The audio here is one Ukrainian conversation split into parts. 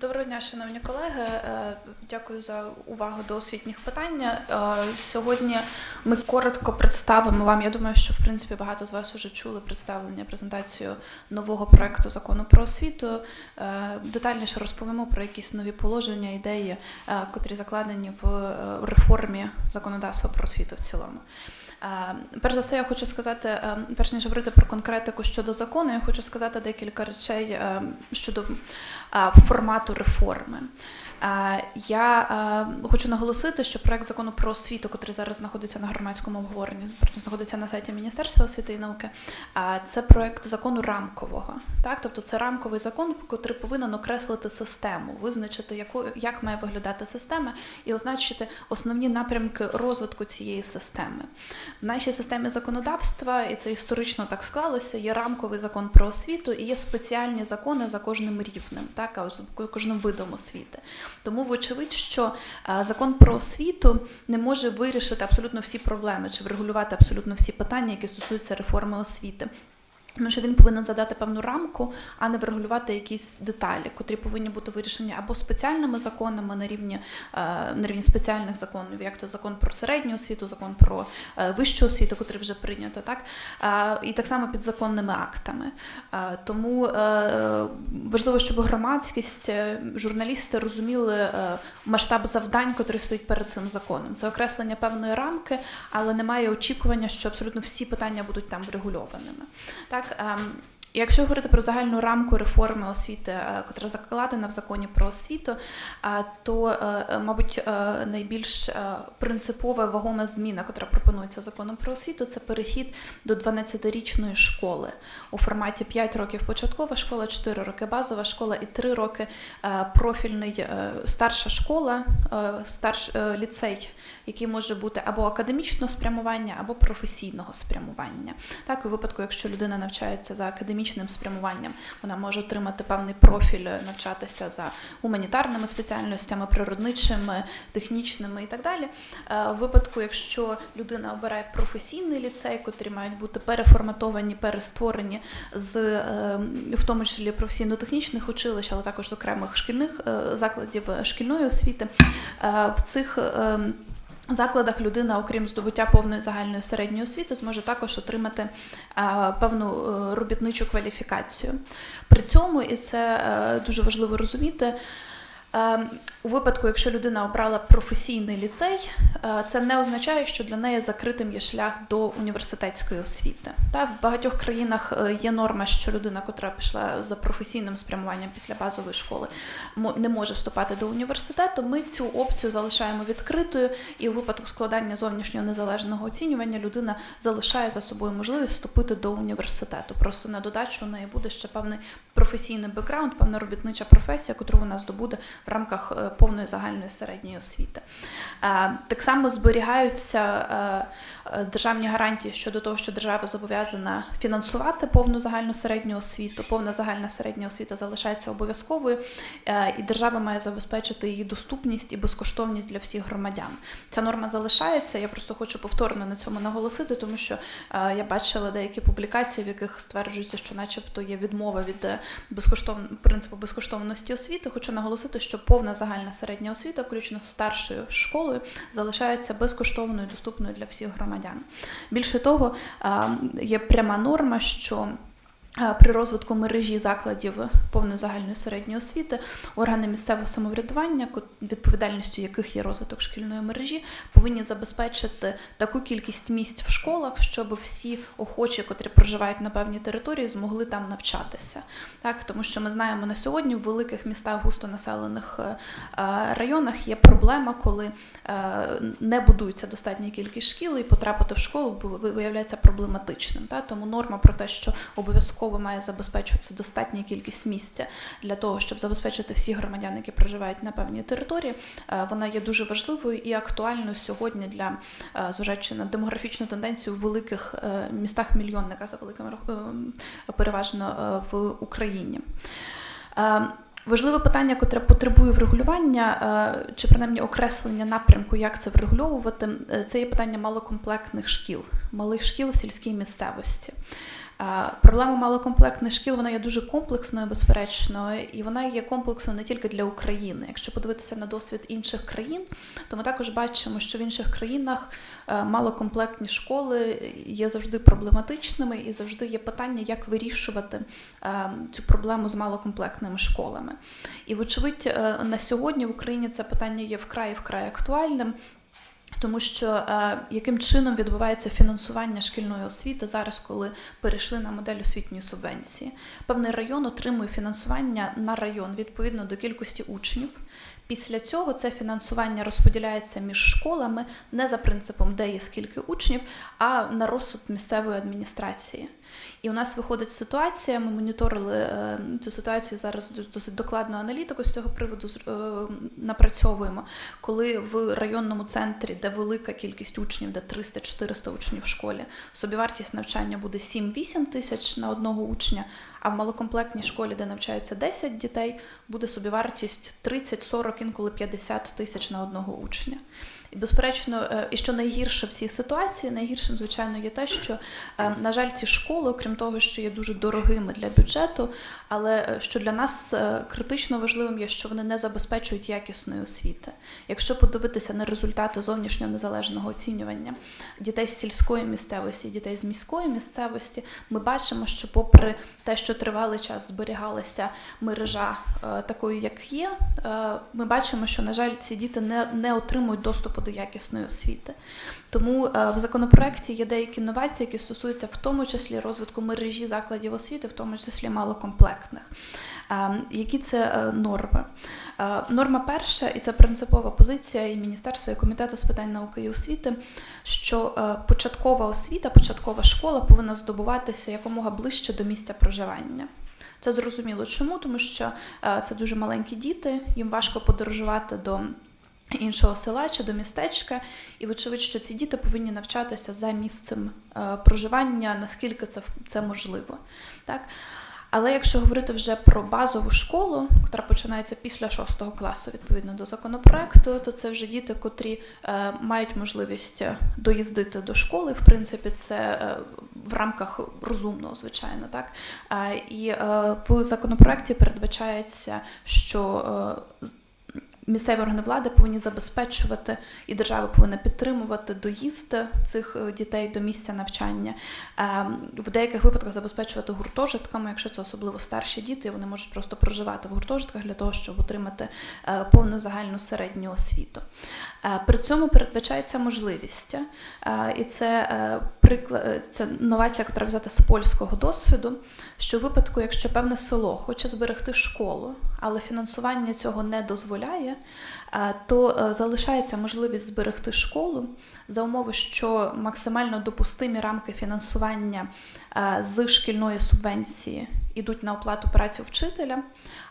Доброго дня, шановні колеги. Е, Дякую за увагу до освітніх питань. Е, Сьогодні ми коротко представимо вам. Я думаю, що в принципі багато з вас вже чули представлення презентацію нового проекту закону про освіту. Е, Детальніше розповімо про якісь нові положення, ідеї, котрі закладені в реформі законодавства про освіту в цілому. Перш за все, я хочу сказати, перш ніж говорити про конкретику щодо закону, я хочу сказати декілька речей щодо формату реформи. Я хочу наголосити, що проект закону про освіту, який зараз знаходиться на громадському обговоренні, знаходиться на сайті Міністерства освіти і науки. Це проект закону рамкового. Так, тобто це рамковий закон, який повинен окреслити систему, визначити, яку як має виглядати система, і означити основні напрямки розвитку цієї системи. В нашій системі законодавства, і це історично так склалося, є рамковий закон про освіту і є спеціальні закони за кожним рівнем, так, кожним видом освіти. Тому, вочевидь, що е, закон про освіту не може вирішити абсолютно всі проблеми чи врегулювати абсолютно всі питання, які стосуються реформи освіти. Тому що він повинен задати певну рамку, а не врегулювати якісь деталі, котрі повинні бути вирішені або спеціальними законами на рівні, е, на рівні спеціальних законів, як то закон про середню освіту, закон про е, вищу освіту, котрий вже прийнято, так Е, і так само підзаконними актами. Тому важливо, щоб громадськість, журналісти розуміли масштаб завдань, котрі стоять перед цим законом. Це окреслення певної рамки, але немає очікування, що абсолютно всі питання будуть там врегульованими. Так, Um, Якщо говорити про загальну рамку реформи освіти, е, котра закладена в законі про освіту, е, то, е, мабуть, е, найбільш е, принципова вагома зміна, котра пропонується законом про освіту, це перехід до 12-річної школи у форматі 5 років початкова школа, 4 роки базова школа і 3 роки е, профільний е, старша школа, е, старш, е, ліцей, який може бути або академічного спрямування, або професійного спрямування. Так, у випадку, якщо людина навчається за академічним спрямуванням, вона може отримати певний профіль, е, навчатися за гуманітарними спеціальностями, природничими, технічними і так далі. Е, У випадку, якщо людина обирає професійний ліцей, котрі мають бути переформатовані, перестворені з е, в тому числі професійно-технічних училищ, але також з окремих шкільних закладів шкільної освіти, в цих е, закладах людина, окрім здобуття повної загальної середньої освіти, зможе також отримати е, певну е, робітничу кваліфікацію. При цьому, і це е, дуже важливо розуміти. Е, У випадку, якщо людина обрала професійний ліцей, е, це не означає, що для неї закритим є шлях до університетської освіти. Так, в багатьох країнах е, є норма, що людина, котра пішла за професійним спрямуванням після базової школи, не може вступати до університету. Ми цю опцію залишаємо відкритою, і у випадку складання зовнішнього незалежного оцінювання людина залишає за собою можливість вступити до університету. Просто на додачу у неї буде ще певний професійний бекграунд, певна робітнича професія, яку вона здобуде в рамках е, повної загальної середньої освіти. Е, Так само зберігаються е, державні гарантії щодо того, що держава зобов'язана фінансувати повну загальну середню освіту. Повна загальна середня освіта залишається обов'язковою, і держава має забезпечити її доступність і безкоштовність для всіх громадян. Ця норма залишається. Я просто хочу повторно на цьому наголосити, тому що я бачила деякі публікації, в яких стверджується, що, начебто, є відмова від е, безкоштовн... принципу безкоштовності освіти. Хочу наголосити, що повна загальна середня освіта, включно з старшою школою, залишається безкоштовною доступною для всіх громадян. Більше того, е, є пряма норма, що при розвитку мережі закладів повної загальної середньої освіти органи місцевого самоврядування, відповідальністю яких є розвиток шкільної мережі, повинні забезпечити таку кількість місць в школах, щоб всі охочі, котрі проживають на певній території, змогли там навчатися. Так, тому що ми знаємо на сьогодні в великих містах густонаселених е, е, районах є проблема, коли е, не будується достатня кількість шкіл, і потрапити в школу виявляється проблематичним. Та? Тому норма про те, що обов'язково має забезпечуватися достатня кількість місця для того, щоб забезпечити всіх громадян, які проживають на певній території, е, вона є дуже важливою і актуальною сьогодні для е, зважаючи на демографічну тенденцію в великих е, містах мільйонника за великими переважно в Україні. Важливе питання, котре потребує врегулювання, чи принаймні окреслення напрямку, як це врегульовувати, це є питання малокомплектних шкіл, малих шкіл в сільській місцевості. Проблема малокомплектних шкіл вона є дуже комплексною, безперечно, і вона є комплексною не тільки для України. Якщо подивитися на досвід інших країн, то ми також бачимо, що в інших країнах е, малокомплектні школи є завжди проблематичними і завжди є питання, як вирішувати е, цю проблему з малокомплектними школами. І, вочевидь, е, на сьогодні в Україні це питання є вкрай вкрай актуальним. Тому що е, яким чином відбувається фінансування шкільної освіти зараз, коли перейшли на модель освітньої субвенції? Певний район отримує фінансування на район відповідно до кількості учнів. Після цього це фінансування розподіляється між школами не за принципом, де є скільки учнів, а на розсуд місцевої адміністрації. І у нас виходить ситуація. Ми моніторили е, цю ситуацію зараз досить докладну аналітику з цього приводу е, напрацьовуємо, коли в районному центрі, де велика кількість учнів, де 300-400 учнів в школі, собівартість навчання буде 7-8 тисяч на одного учня. А в малокомплектній школі, де навчаються 10 дітей, буде собівартість 30-40, інколи 50 тисяч на одного учня. І безперечно, е, і що найгірше в цій ситуації, найгіршим, звичайно, є те, що, е, на жаль, ці школи, окрім того, що є дуже дорогими для бюджету, але е, що для нас критично важливим є, що вони не забезпечують якісної освіти. Якщо подивитися на результати зовнішнього незалежного оцінювання дітей з сільської місцевості, дітей з міської місцевості, ми бачимо, що, попри те, що тривалий час зберігалася мережа такою, як є, ми бачимо, що, на жаль, ці діти не, не отримують доступу до якісної освіти. Тому е, в законопроекті є деякі новації, які стосуються в тому числі розвитку мережі закладів освіти, в тому числі малокомплектних. Е, Які це е, норми? Норма перша, і це принципова позиція і міністерства, і комітету з питань науки і освіти, що початкова освіта, початкова школа повинна здобуватися якомога ближче до місця проживання. Це зрозуміло чому, тому що це дуже маленькі діти, їм важко подорожувати до іншого села чи до містечка, і вочевидь, що ці діти повинні навчатися за місцем е, проживання, наскільки це це можливо. Так? Але якщо говорити вже про базову школу, яка починається після 6 класу, відповідно до законопроекту, то це вже діти, котрі е, мають можливість доїздити до школи. В принципі, це е, в рамках розумного, звичайно, так. Е, і е, в законопроекті передбачається, що е, місцеві органи влади повинні забезпечувати і держава повинна підтримувати доїзд цих е, дітей до місця навчання. Ем, в деяких випадках забезпечувати гуртожитками, якщо це особливо старші діти, вони можуть просто проживати в гуртожитках для того, щоб отримати е, повну загальну середню освіту. Е, при цьому передбачається можливість, і це приклад, це новація, яка взята з польського досвіду. Що в випадку, якщо певне село хоче зберегти школу, але фінансування цього не дозволяє, то е, залишається можливість зберегти школу за умови, що максимально допустимі рамки фінансування е, з шкільної субвенції йдуть на оплату праці вчителя,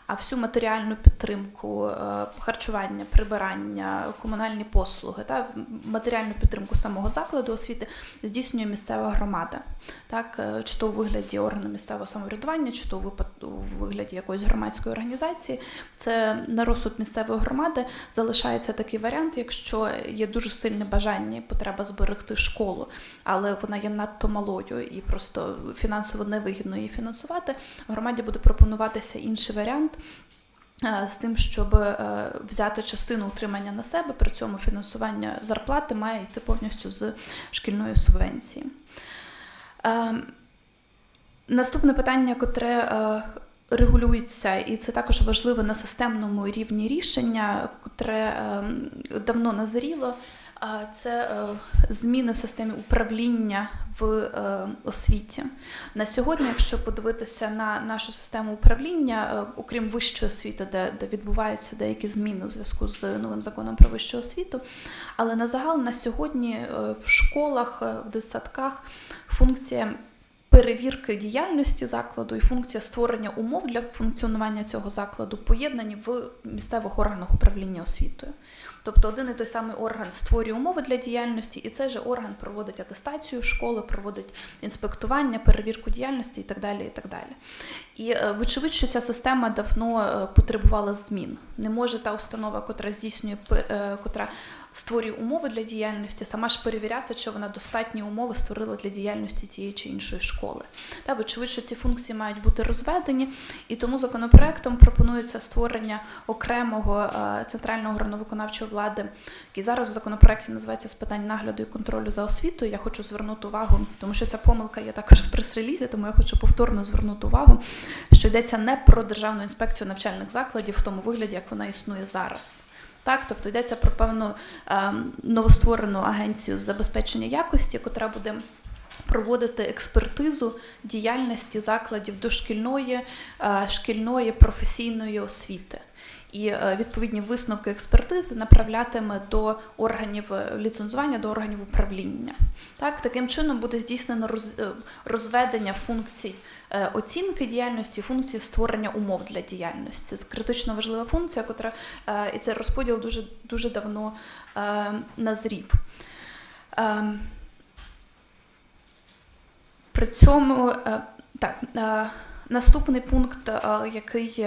а всю матеріальну підтримку харчування, прибирання, комунальні послуги та матеріальну підтримку самого закладу освіти здійснює місцева громада, так чи то у вигляді органу місцевого самоврядування, чи то у вигляді якоїсь громадської організації. Це на розсуд місцевої громади залишається такий варіант, якщо є дуже сильне бажання і потреба зберегти школу, але вона є надто малою і просто фінансово невигідно її фінансувати. Громаді буде пропонуватися інший варіант. Е, з тим, щоб е, взяти частину утримання на себе, при цьому фінансування зарплати має йти повністю з шкільної субвенції. Ем, наступне питання, котре регулюється, і це також важливе на системному рівні рішення, котре ем, давно назріло. Це е, зміни в системі управління в е, освіті. На сьогодні, якщо подивитися на нашу систему управління, е, окрім вищої освіти, де де відбуваються деякі зміни у зв'язку з новим законом про вищу освіту, але на загал на сьогодні в школах, в дитсадках функція перевірки діяльності закладу і функція створення умов для функціонування цього закладу поєднані в місцевих органах управління освітою. Тобто один і той самий орган створює умови для діяльності, і цей же орган проводить атестацію школи, проводить інспектування, перевірку діяльності і так далі. І так далі. І е, вочевидь, що ця система давно е, потребувала змін. Не може та установа, котра здійснює е, котра створює умови для діяльності, сама ж перевіряти, чи вона достатні умови створила для діяльності тієї чи іншої школи. Та вочевидь, ці функції мають бути розведені, і тому законопроектом пропонується створення окремого е, центрального органу виконавчої влади, який зараз в законопроекті називається з питань нагляду і контролю за освітою. Я хочу звернути увагу, тому що ця помилка є також в прес-релізі, тому я хочу повторно звернути увагу, що йдеться не про державну інспекцію навчальних закладів в тому вигляді, як вона існує зараз. Так, тобто йдеться про певну е, новостворену агенцію з забезпечення якості, котра буде проводити експертизу діяльності закладів дошкільної, е, шкільної професійної освіти. І е, відповідні висновки експертизи направлятиме до органів е, ліцензування, до органів управління. Так, таким чином буде здійснено розведення функцій оцінки діяльності, функції створення умов для діяльності. Це критично важлива функція, котра і цей розподіл дуже дуже давно назрів. При цьому е, так, е, наступний пункт, е, який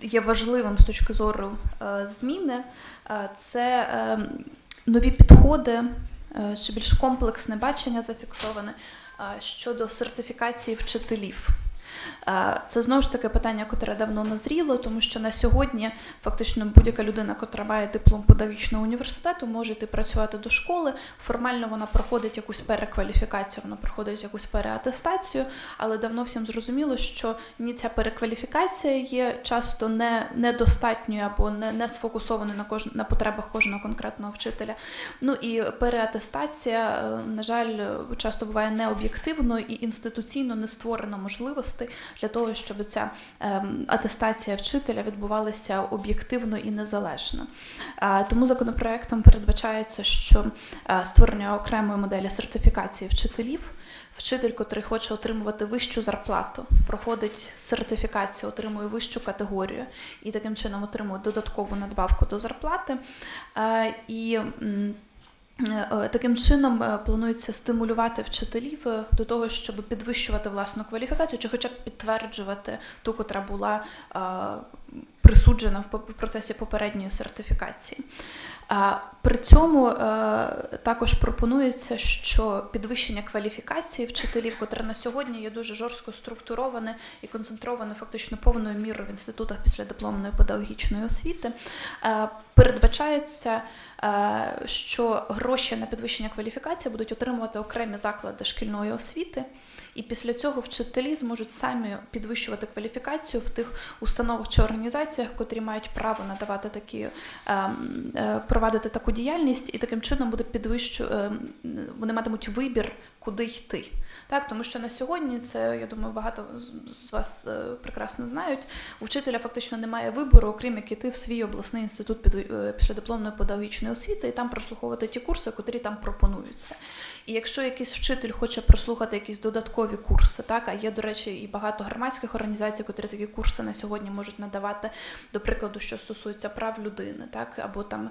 є важливим з точки зору зміни, це нові підходи, ще більш комплексне бачення зафіксоване щодо сертифікації вчителів. Е, Це знову ж таки питання, котре давно назріло, тому що на сьогодні фактично будь-яка людина, котра має диплом педагогічного університету, може йти працювати до школи. Формально вона проходить якусь перекваліфікацію, вона проходить якусь переатестацію, але давно всім зрозуміло, що ні ця перекваліфікація є часто не недостатньою або не, не сфокусованою на кож, на потребах кожного конкретного вчителя. Ну і переатестація, е, на жаль, часто буває необ'єктивною і інституційно не створено можливостей для того, щоб ця ем, атестація вчителя відбувалася об'єктивно і незалежно. Тому законопроектом передбачається, що е, створення окремої моделі сертифікації вчителів. Вчитель, котрий хоче отримувати вищу зарплату, проходить сертифікацію, отримує вищу категорію і таким чином отримує додаткову надбавку до зарплати. Е, І Таким чином е, планується стимулювати вчителів е, до того, щоб підвищувати власну кваліфікацію, чи хоча б підтверджувати ту, котра була е, присуджена в процесі попередньої сертифікації. При цьому е, також пропонується, що підвищення кваліфікації вчителів, котре на сьогодні є дуже жорстко структуроване і концентроване фактично повною мірою в інститутах післядипломної педагогічної освіти, е, передбачається, е, що гроші на підвищення кваліфікації будуть отримувати окремі заклади шкільної освіти. І після цього вчителі зможуть самі підвищувати кваліфікацію в тих установах чи організаціях, котрі мають право надавати такі ем, е, провадити таку діяльність, і таким чином буде підвищу, ем, вони матимуть вибір, куди йти. Так, тому що на сьогодні це, я думаю, багато з- вас е, прекрасно знають. У вчителя фактично немає вибору, окрім як іти в свій обласний інститут е, післядипломної педагогічної освіти і там прослуховувати ті курси, котрі там пропонуються. І якщо якийсь вчитель хоче прослухати якісь додаткові курси, так а є, до речі, і багато громадських організацій, котрі такі курси на сьогодні можуть надавати, до прикладу, що стосується прав людини, так або там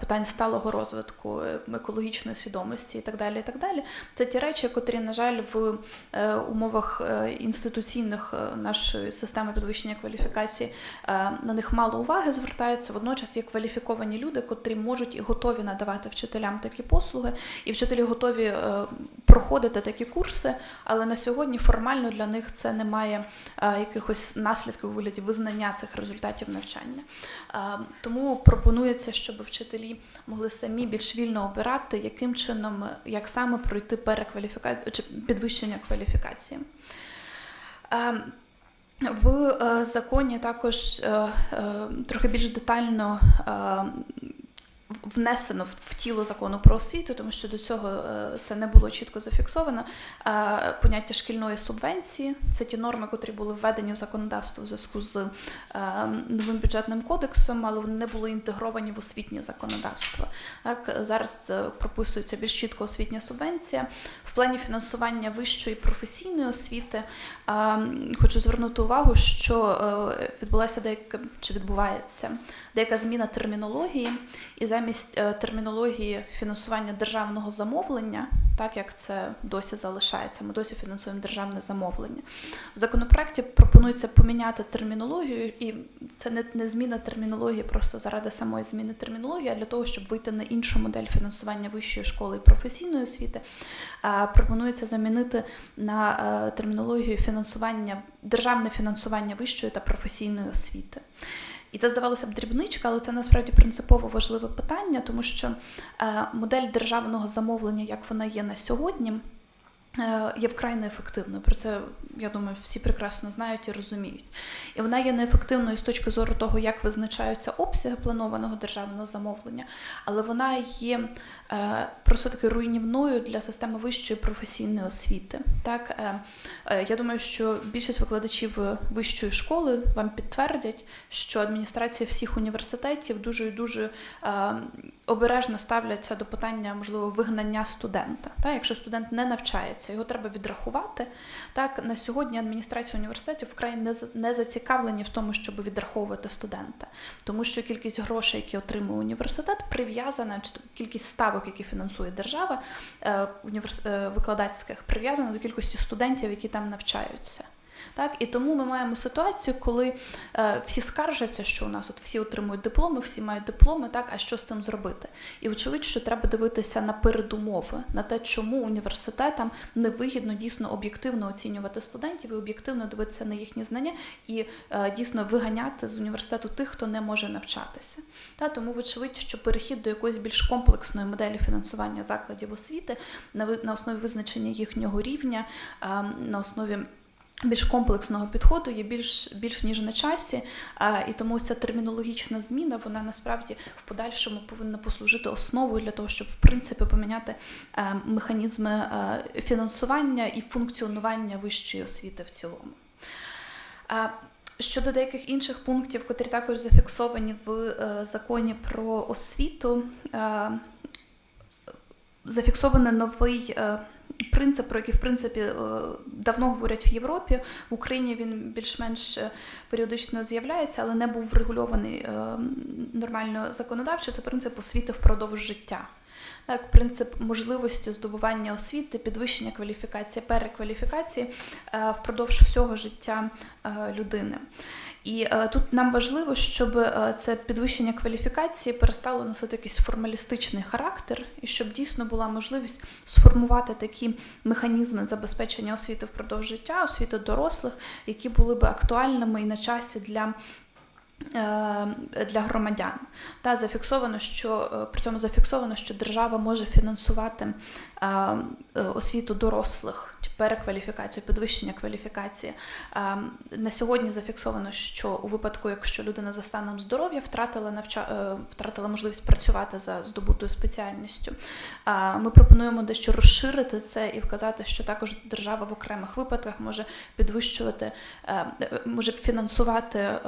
питань сталого розвитку, е, екологічної свідомості і так далі. І так далі. Це ті речі, котрі, на жаль, в е, умовах е, інституційних е, нашої системи підвищення кваліфікації на них мало уваги звертаються. Водночас є кваліфіковані люди, котрі можуть і готові надавати вчителям такі послуги, і вчителі готові проходити такі курси, але на сьогодні формально для них це не має якихось наслідків у вигляді визнання цих результатів навчання. Тому пропонується, щоб вчителі могли самі більш вільно обирати, яким чином, як саме пройти перекваліфікацію чи підвищення кваліфікації. Е, В е, законі також е, е, трохи більш детально е, внесено в- тіло закону про освіту, тому що до цього е, це не було чітко зафіксовано. Поняття шкільної субвенції це ті норми, котрі були введені в законодавство в зв'язку з е, новим бюджетним кодексом, але вони не були інтегровані в освітнє законодавство. Так зараз е, прописується більш чітко освітня субвенція в плані фінансування вищої професійної освіти. Хочу звернути увагу, що відбулася деяка чи відбувається деяка зміна термінології, і замість замість е, термінології фінансування державного замовлення, так як це досі залишається, ми досі фінансуємо державне замовлення. В законопроекті пропонується поміняти термінологію, і це не, не зміна термінології просто заради самої зміни термінології, а для того, щоб вийти на іншу модель фінансування вищої школи і професійної освіти. Е, Пропонується замінити на е, термінологію фінансування державне фінансування вищої та професійної освіти. І це здавалося б дрібничка, але це насправді принципово важливе питання, тому що е, модель державного замовлення, як вона є на сьогодні, є вкрай неефективною. Про це я думаю, всі прекрасно знають і розуміють. І вона є неефективною з точки зору того, як визначаються обсяги планованого державного замовлення, але вона є е, просто таки руйнівною для системи вищої професійної освіти. Так, е, е, я думаю, що більшість викладачів вищої школи вам підтвердять, що адміністрація всіх університетів дуже і дуже е, обережно ставляться до питання можливо вигнання студента. Так, якщо студент не навчається, його треба відрахувати. Так, на сьогодні адміністрація університетів вкрай не, за- не зацікавлені в тому, щоб відраховувати студента, тому що кількість грошей, які отримує університет, прив'язана кількість ставок, які фінансує держава е, універс... е, викладацьких, прив'язана до кількості студентів, які там навчаються. Так, і тому ми маємо ситуацію, коли е, всі скаржаться, що у нас от всі отримують дипломи, всі мають дипломи, так, а що з цим зробити? І вочевидь, що треба дивитися на передумови, на те, чому університетам невигідно дійсно об'єктивно оцінювати студентів і об'єктивно дивитися на їхні знання і е, дійсно виганяти з університету тих, хто не може навчатися. Та, тому вочевидь, що перехід до якоїсь більш комплексної моделі фінансування закладів освіти на, на основі визначення їхнього рівня, е, на основі більш комплексного підходу є більш, більш ніж на часі, і тому ця термінологічна зміна вона насправді в подальшому повинна послужити основою для того, щоб в принципі поміняти е, механізми е, фінансування і функціонування вищої освіти в цілому. Щодо деяких інших пунктів, котрі також зафіксовані в е, законі про освіту, е, зафіксований новий е, принцип, про який в принципі е, давно говорять в Європі. В Україні він більш-менш е, періодично з'являється, але не був врегульований е, нормально законодавчо. Це принцип освіти впродовж життя. Так, принцип можливості здобування освіти, підвищення кваліфікації, перекваліфікації впродовж всього життя людини. І е, тут нам важливо, щоб е, це підвищення кваліфікації перестало носити якийсь формалістичний характер, і щоб дійсно була можливість сформувати такі механізми забезпечення освіти впродовж життя, освіти дорослих, які були би актуальними і на часі для. Е, Для громадян та зафіксовано, що е, при цьому зафіксовано, що держава може фінансувати е, освіту дорослих чи перекваліфікацію, підвищення кваліфікації. На сьогодні зафіксовано, що у випадку, якщо людина за станом здоров'я втратила навча... втратила можливість працювати за здобутою спеціальністю, ми пропонуємо дещо розширити це і вказати, що також держава в окремих випадках може підвищувати, може фінансувати е,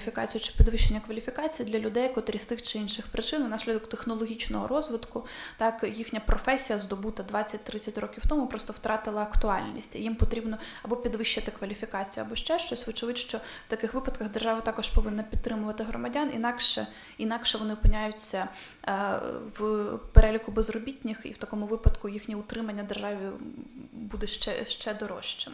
перекваліфікацію чи підвищення кваліфікації для людей, котрі з тих чи інших причин внаслідок технологічного розвитку, так їхня професія здобута 20-30 років тому, просто втратила актуальність. Їм потрібно або підвищити кваліфікацію, або ще щось. Вочевидь, що в таких випадках держава також повинна підтримувати громадян, інакше, інакше вони опиняються е, в переліку безробітних, і в такому випадку їхнє утримання державі буде ще, ще дорожчим.